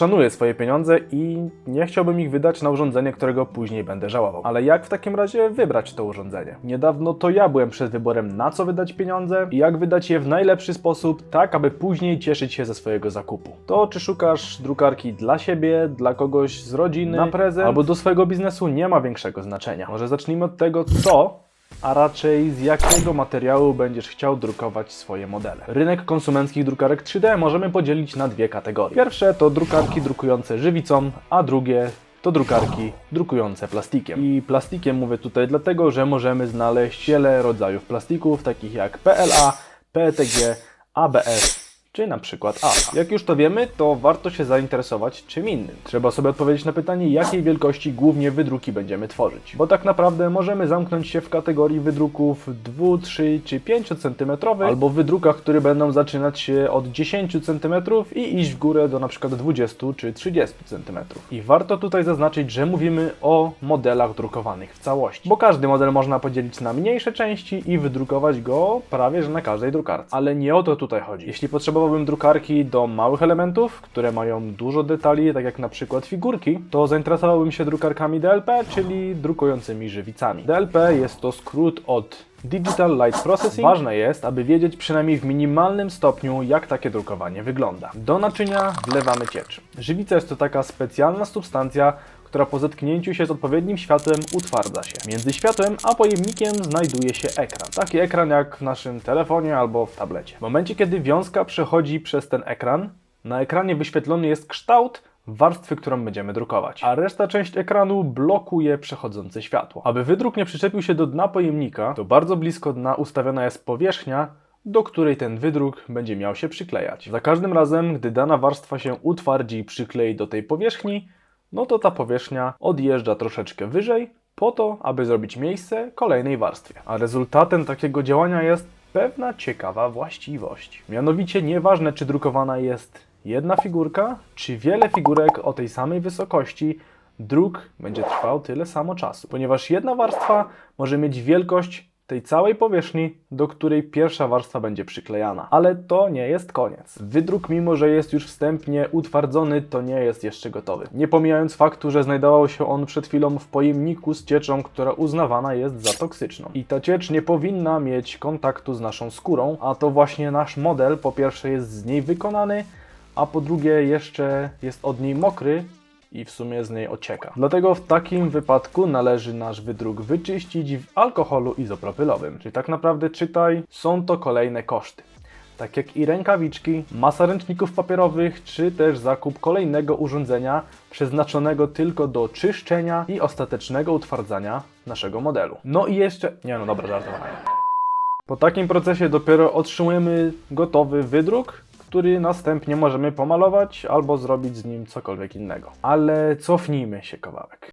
szanuję swoje pieniądze i nie chciałbym ich wydać na urządzenie, którego później będę żałował. Ale jak w takim razie wybrać to urządzenie? Niedawno to ja byłem przed wyborem, na co wydać pieniądze i jak wydać je w najlepszy sposób, tak aby później cieszyć się ze swojego zakupu. To czy szukasz drukarki dla siebie, dla kogoś z rodziny, na prezent, albo do swojego biznesu, nie ma większego znaczenia. Może zacznijmy od tego, co a raczej z jakiego materiału będziesz chciał drukować swoje modele. Rynek konsumenckich drukarek 3D możemy podzielić na dwie kategorie. Pierwsze to drukarki drukujące żywicą, a drugie to drukarki drukujące plastikiem. I plastikiem mówię tutaj dlatego, że możemy znaleźć wiele rodzajów plastików, takich jak PLA, PETG, ABS czy na przykład AHA. Jak już to wiemy, to warto się zainteresować czym innym. Trzeba sobie odpowiedzieć na pytanie, jakiej wielkości głównie wydruki będziemy tworzyć. Bo tak naprawdę możemy zamknąć się w kategorii wydruków 2, 3 czy 5 cm, albo w wydrukach, które będą zaczynać się od 10 cm i iść w górę do przykład 20 czy 30 cm. I warto tutaj zaznaczyć, że mówimy o modelach drukowanych w całości. Bo każdy model można podzielić na mniejsze części i wydrukować go prawie że na każdej drukarce. Ale nie o to tutaj chodzi. Jeśli potrzebowałbym drukarki do małych elementów, które mają dużo detali, tak jak na przykład figurki, to zainteresowałbym się drukarkami DLP, czyli drukującymi żywicami. DLP jest to skrót od Digital Light Processing. Ważne jest, aby wiedzieć przynajmniej w minimalnym stopniu, jak takie drukowanie wygląda. Do naczynia wlewamy ciecz. Żywica jest to taka specjalna substancja, która po zetknięciu się z odpowiednim światłem utwardza się. Między światłem a pojemnikiem znajduje się ekran. Taki ekran jak w naszym telefonie albo w tablecie. W momencie, kiedy wiązka przechodzi przez ten ekran, na ekranie wyświetlony jest kształt warstwy, którą będziemy drukować, a reszta część ekranu blokuje przechodzące światło. Aby wydruk nie przyczepił się do dna pojemnika, to bardzo blisko dna ustawiona jest powierzchnia, do której ten wydruk będzie miał się przyklejać. Za każdym razem, gdy dana warstwa się utwardzi i przyklei do tej powierzchni, no to ta powierzchnia odjeżdża troszeczkę wyżej, po to, aby zrobić miejsce kolejnej warstwie. A rezultatem takiego działania jest pewna ciekawa właściwość. Mianowicie nieważne, czy drukowana jest jedna figurka, czy wiele figurek o tej samej wysokości, druk będzie trwał tyle samo czasu, ponieważ jedna warstwa może mieć wielkość tej całej powierzchni, do której pierwsza warstwa będzie przyklejana. Ale to nie jest koniec. Wydruk, mimo że jest już wstępnie utwardzony, to nie jest jeszcze gotowy. Nie pomijając faktu, że znajdował się on przed chwilą w pojemniku z cieczą, która uznawana jest za toksyczną. I ta ciecz nie powinna mieć kontaktu z naszą skórą, a to właśnie nasz model po pierwsze jest z niej wykonany, a po drugie jeszcze jest od niej mokry, i w sumie z niej ocieka. Dlatego w takim wypadku należy nasz wydruk wyczyścić w alkoholu izopropylowym. Czyli tak naprawdę czytaj, są to kolejne koszty. Tak jak i rękawiczki, masa ręczników papierowych, czy też zakup kolejnego urządzenia przeznaczonego tylko do czyszczenia i ostatecznego utwardzania naszego modelu. No i jeszcze... Nie no dobra, żartowałem. Po takim procesie dopiero otrzymujemy gotowy wydruk, który następnie możemy pomalować albo zrobić z nim cokolwiek innego. Ale cofnijmy się kawałek.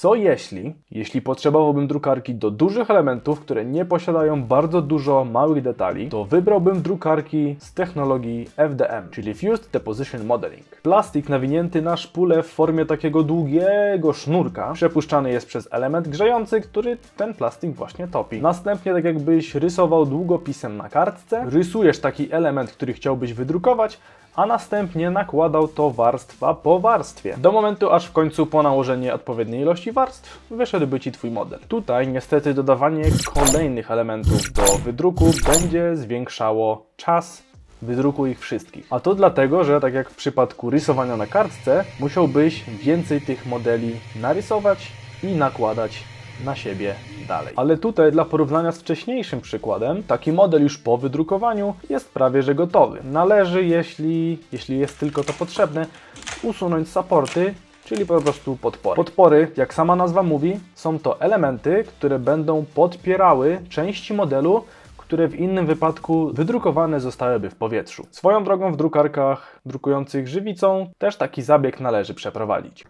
Co jeśli, jeśli potrzebowałbym drukarki do dużych elementów, które nie posiadają bardzo dużo małych detali, to wybrałbym drukarki z technologii FDM, czyli Fused Deposition Modeling. Plastik nawinięty na szpulę w formie takiego długiego sznurka przepuszczany jest przez element grzejący, który ten plastik właśnie topi. Następnie, tak jakbyś rysował długopisem na kartce, rysujesz taki element, który chciałbyś wydrukować, a następnie nakładał to warstwa po warstwie. Do momentu, aż w końcu po nałożeniu odpowiedniej ilości warstw wyszedłby Ci Twój model. Tutaj niestety dodawanie kolejnych elementów do wydruku będzie zwiększało czas wydruku ich wszystkich. A to dlatego, że tak jak w przypadku rysowania na kartce, musiałbyś więcej tych modeli narysować i nakładać na siebie dalej. Ale tutaj dla porównania z wcześniejszym przykładem, taki model już po wydrukowaniu jest prawie że gotowy. Należy, jeśli, jeśli jest tylko to potrzebne, usunąć supporty, czyli po prostu podpory. Podpory, jak sama nazwa mówi, są to elementy, które będą podpierały części modelu, które w innym wypadku wydrukowane zostałyby w powietrzu. Swoją drogą w drukarkach drukujących żywicą też taki zabieg należy przeprowadzić.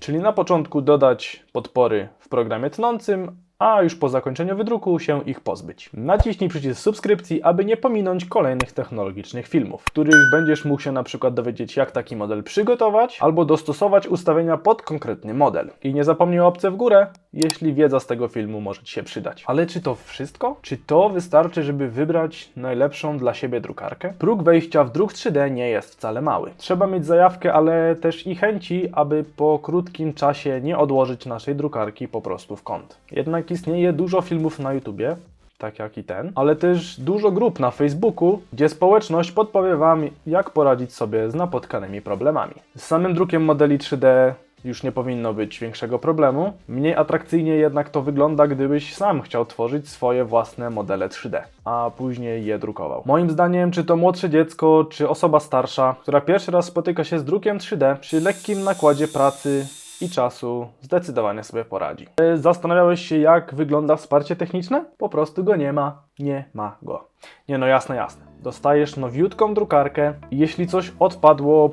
Czyli na początku dodać podpory w programie tnącym, a już po zakończeniu wydruku się ich pozbyć. Naciśnij przycisk subskrypcji, aby nie pominąć kolejnych technologicznych filmów, w których będziesz mógł się na przykład dowiedzieć, jak taki model przygotować albo dostosować ustawienia pod konkretny model. I nie zapomnij o łapce w górę, jeśli wiedza z tego filmu może Ci się przydać. Ale czy to wszystko? Czy to wystarczy, żeby wybrać najlepszą dla siebie drukarkę? Próg wejścia w druk 3D nie jest wcale mały. Trzeba mieć zajawkę, ale też i chęci, aby po krótkim czasie nie odłożyć naszej drukarki po prostu w kąt. Jednak istnieje dużo filmów na YouTubie, tak jak i ten, ale też dużo grup na Facebooku, gdzie społeczność podpowie Wam, jak poradzić sobie z napotkanymi problemami. Z samym drukiem modeli 3D już nie powinno być większego problemu. Mniej atrakcyjnie jednak to wygląda, gdybyś sam chciał tworzyć swoje własne modele 3D, a później je drukował. Moim zdaniem, czy to młodsze dziecko, czy osoba starsza, która pierwszy raz spotyka się z drukiem 3D, przy lekkim nakładzie pracy i czasu zdecydowanie sobie poradzi. E, Zastanawiałeś się, jak wygląda wsparcie techniczne? Po prostu go nie ma. Nie ma go. Nie no, jasne, jasne. Dostajesz nowiutką drukarkę i jeśli coś odpadło,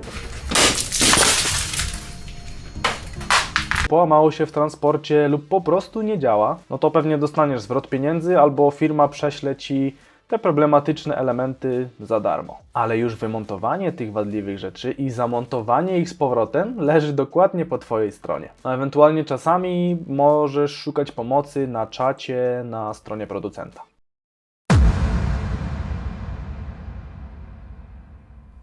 połamało się w transporcie lub po prostu nie działa, no to pewnie dostaniesz zwrot pieniędzy albo firma prześle ci te problematyczne elementy za darmo. Ale już wymontowanie tych wadliwych rzeczy i zamontowanie ich z powrotem leży dokładnie po Twojej stronie. A ewentualnie czasami możesz szukać pomocy na czacie na stronie producenta.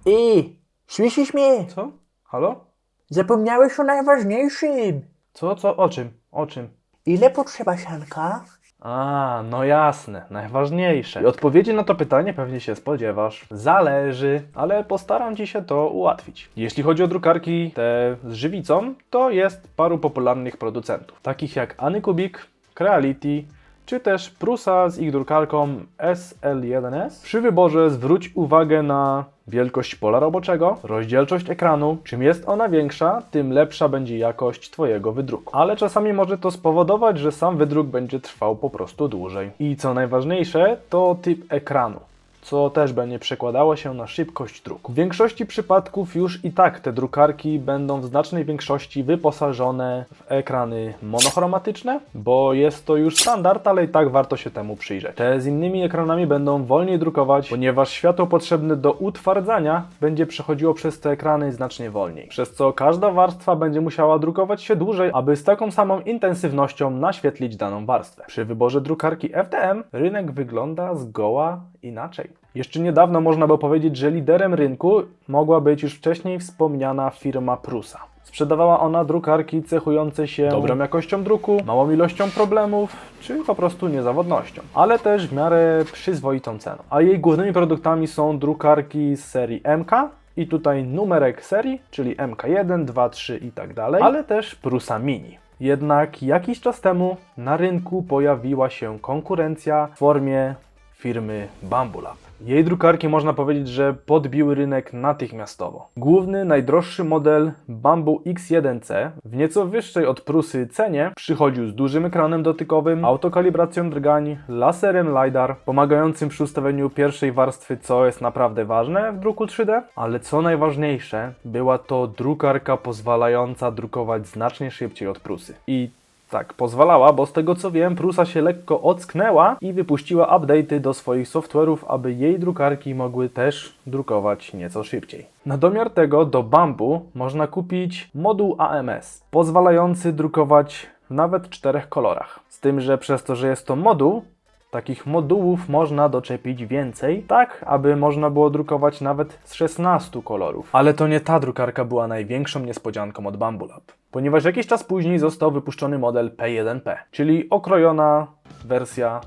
Ej, słyszysz mnie? Co? Halo? Zapomniałeś o najważniejszym. Co, co? O czym? O czym? Ile potrzeba sianka? A, no jasne, najważniejsze. I odpowiedzi na to pytanie pewnie się spodziewasz. Zależy, ale postaram Ci się to ułatwić. Jeśli chodzi o drukarki te z żywicą, to jest paru popularnych producentów, takich jak Anycubic, Creality, czy też Prusa z ich drukarką SL1S. Przy wyborze zwróć uwagę na wielkość pola roboczego, rozdzielczość ekranu. Czym jest ona większa, tym lepsza będzie jakość Twojego wydruku. Ale czasami może to spowodować, że sam wydruk będzie trwał po prostu dłużej. I co najważniejsze, to typ ekranu co też będzie przekładało się na szybkość druku. W większości przypadków już i tak te drukarki będą w znacznej większości wyposażone w ekrany monochromatyczne, bo jest to już standard, ale i tak warto się temu przyjrzeć. Te z innymi ekranami będą wolniej drukować, ponieważ światło potrzebne do utwardzania będzie przechodziło przez te ekrany znacznie wolniej, przez co każda warstwa będzie musiała drukować się dłużej, aby z taką samą intensywnością naświetlić daną warstwę. Przy wyborze drukarki FDM rynek wygląda zgoła inaczej. Jeszcze niedawno można było powiedzieć, że liderem rynku mogła być już wcześniej wspomniana firma Prusa. Sprzedawała ona drukarki cechujące się dobrą jakością druku, małą ilością problemów, czy po prostu niezawodnością, ale też w miarę przyzwoitą ceną. A jej głównymi produktami są drukarki z serii MK, i tutaj numerek serii, czyli MK1, 2, 3 i tak dalej, ale też Prusa Mini. Jednak jakiś czas temu na rynku pojawiła się konkurencja w formie firmy Bambulab. Jej drukarki można powiedzieć, że podbiły rynek natychmiastowo. Główny, najdroższy model Bambu X1C w nieco wyższej od Prusy cenie przychodził z dużym ekranem dotykowym, autokalibracją drgań, laserem LiDAR, pomagającym przy ustawieniu pierwszej warstwy, co jest naprawdę ważne w druku 3D, ale co najważniejsze, była to drukarka pozwalająca drukować znacznie szybciej od Prusy. I tak, pozwalała, bo z tego co wiem, Prusa się lekko ocknęła i wypuściła update'y do swoich software'ów, aby jej drukarki mogły też drukować nieco szybciej. Na domiar tego do Bambu można kupić moduł AMS, pozwalający drukować w nawet czterech kolorach. Z tym, że przez to, że jest to moduł, Takich modułów można doczepić więcej, tak aby można było drukować nawet z 16 kolorów. Ale to nie ta drukarka była największą niespodzianką od Bambulab, ponieważ jakiś czas później został wypuszczony model P1P, czyli okrojona wersja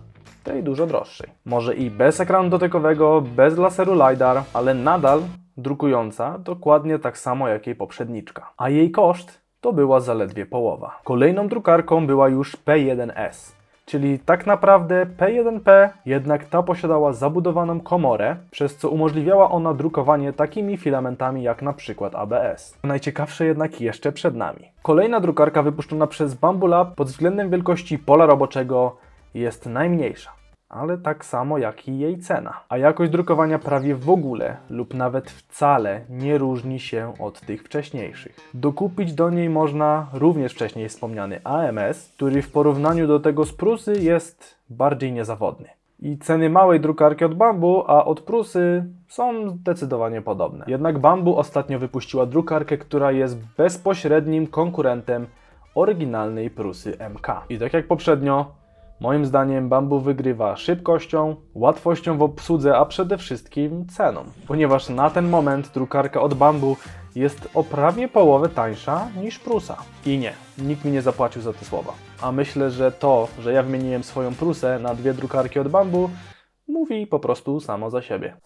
tej dużo droższej. Może i bez ekranu dotykowego, bez laseru LiDAR, ale nadal drukująca dokładnie tak samo jak jej poprzedniczka. A jej koszt to była zaledwie połowa. Kolejną drukarką była już P1S. Czyli tak naprawdę P1P, jednak ta posiadała zabudowaną komorę, przez co umożliwiała ona drukowanie takimi filamentami jak na przykład ABS. Najciekawsze jednak jeszcze przed nami. Kolejna drukarka wypuszczona przez Bambulab pod względem wielkości pola roboczego jest najmniejsza. Ale tak samo jak i jej cena. A jakość drukowania prawie w ogóle lub nawet wcale nie różni się od tych wcześniejszych. Dokupić do niej można również wcześniej wspomniany AMS, który w porównaniu do tego z Prusy jest bardziej niezawodny. I ceny małej drukarki od Bambu, a od Prusy są zdecydowanie podobne. Jednak Bambu ostatnio wypuściła drukarkę, która jest bezpośrednim konkurentem oryginalnej Prusy MK. I tak jak poprzednio, moim zdaniem Bambu wygrywa szybkością, łatwością w obsłudze, a przede wszystkim ceną. Ponieważ na ten moment drukarka od Bambu jest o prawie połowę tańsza niż Prusa. I nie, nikt mi nie zapłacił za te słowa. A myślę, że to, że ja wymieniłem swoją Prusę na dwie drukarki od Bambu, mówi po prostu samo za siebie.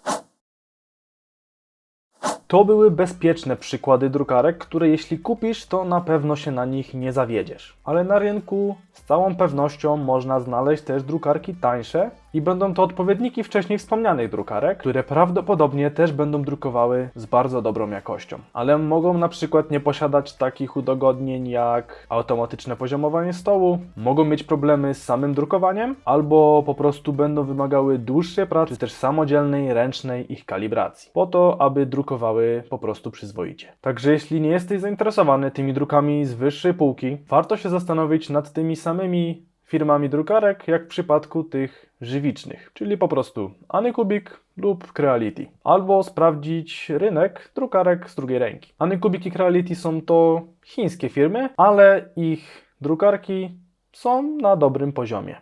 To były bezpieczne przykłady drukarek, które jeśli kupisz, to na pewno się na nich nie zawiedziesz. Ale na rynku z całą pewnością można znaleźć też drukarki tańsze i będą to odpowiedniki wcześniej wspomnianych drukarek, które prawdopodobnie też będą drukowały z bardzo dobrą jakością. Ale mogą na przykład nie posiadać takich udogodnień jak automatyczne poziomowanie stołu, mogą mieć problemy z samym drukowaniem, albo po prostu będą wymagały dłuższej pracy, czy też samodzielnej, ręcznej ich kalibracji, po to, aby drukowały po prostu przyzwoicie. Także jeśli nie jesteś zainteresowany tymi drukami z wyższej półki, warto się zastanowić nad tymi samymi firmami drukarek, jak w przypadku tych żywicznych, czyli po prostu Anycubic lub Creality. Albo sprawdzić rynek drukarek z drugiej ręki. Anycubic i Creality są to chińskie firmy, ale ich drukarki są na dobrym poziomie.